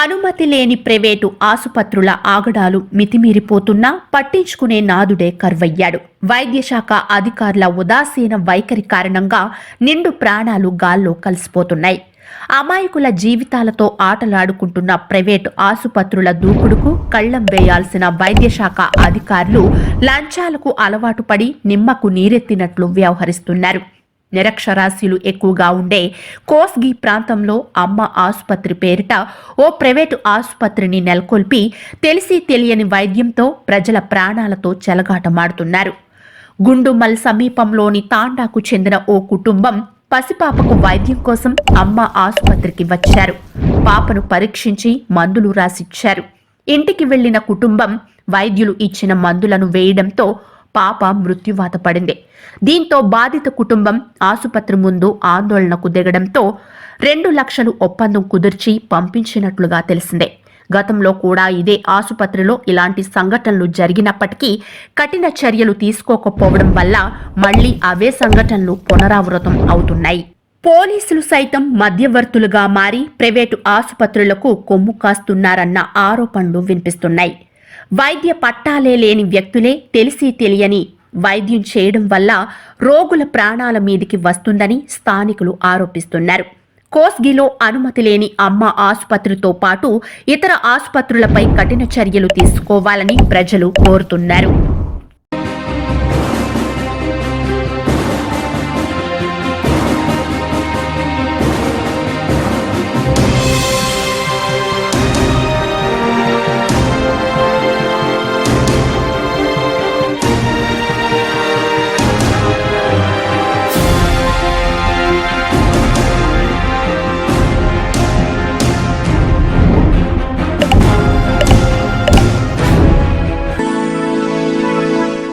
అనుమతి లేని ప్రైవేటు ఆసుపత్రుల ఆగడాలు మితిమీరిపోతున్నా పట్టించుకునే నాదుడే కర్వయ్యాడు. వైద్యశాఖ అధికారుల ఉదాసీన వైఖరి కారణంగా నిండు ప్రాణాలు గాల్లో కలిసిపోతున్నాయి. అమాయకుల జీవితాలతో ఆటలాడుకుంటున్న ప్రైవేటు ఆసుపత్రుల దూకుడుకు కళ్ళం వేయాల్సిన వైద్యశాఖ అధికారులు లంచాలకు అలవాటు పడి నిమ్మకు నీరెత్తినట్లు వ్యవహరిస్తున్నారు. నిరక్షరాస్యులు ఎక్కువగా ఉండే కోస్గి ప్రాంతంలో అమ్మ ఆసుపత్రి పేరిట ఓ ప్రైవేటు ఆసుపత్రిని నెలకొల్పి తెలిసి తెలియని వైద్యంతో ప్రజల ప్రాణాలతో చెలగాటమాడుతున్నారు. గుండుమల్ సమీపంలోని తాండాకు చెందిన ఓ కుటుంబం పసిపాపకు వైద్యం కోసం అమ్మ ఆసుపత్రికి వచ్చారు. పాపను పరీక్షించి మందులు రాసిచ్చారు. ఇంటికి వెళ్ళిన కుటుంబం వైద్యులు ఇచ్చిన మందులను వేయడంతో పాప మృత్యువాత పడింది. దీంతో బాధిత కుటుంబం ఆసుపత్రి ముందు ఆందోళనకు దిగడంతో రెండు లక్షలు ఒప్పందం కుదిర్చి పంపించినట్లుగా తెలిసిందే. గతంలో కూడా ఇదే ఆసుపత్రిలో ఇలాంటి సంఘటనలు జరిగినప్పటికీ కఠిన చర్యలు తీసుకోకపోవడం వల్ల మళ్ళీ అవే సంఘటనలు పునరావృతం అవుతున్నాయి. పోలీసులు సైతం మధ్యవర్తులుగా మారి ప్రైవేటు ఆసుపత్రులకు కొమ్ము కాస్తున్నారన్న ఆరోపణలు వినిపిస్తున్నాయి. వైద్య పట్టాలే లేని వ్యక్తులే తెలిసి తెలియని వైద్యం చేయడం వల్ల రోగుల ప్రాణాల మీదికి వస్తుందని స్థానికులు ఆరోపిస్తున్నారు. కోస్గిలో అనుమతి లేని అమ్మ ఆసుపత్రితో పాటు ఇతర ఆసుపత్రులపై కఠిన చర్యలు తీసుకోవాలని ప్రజలు కోరుతున్నారు.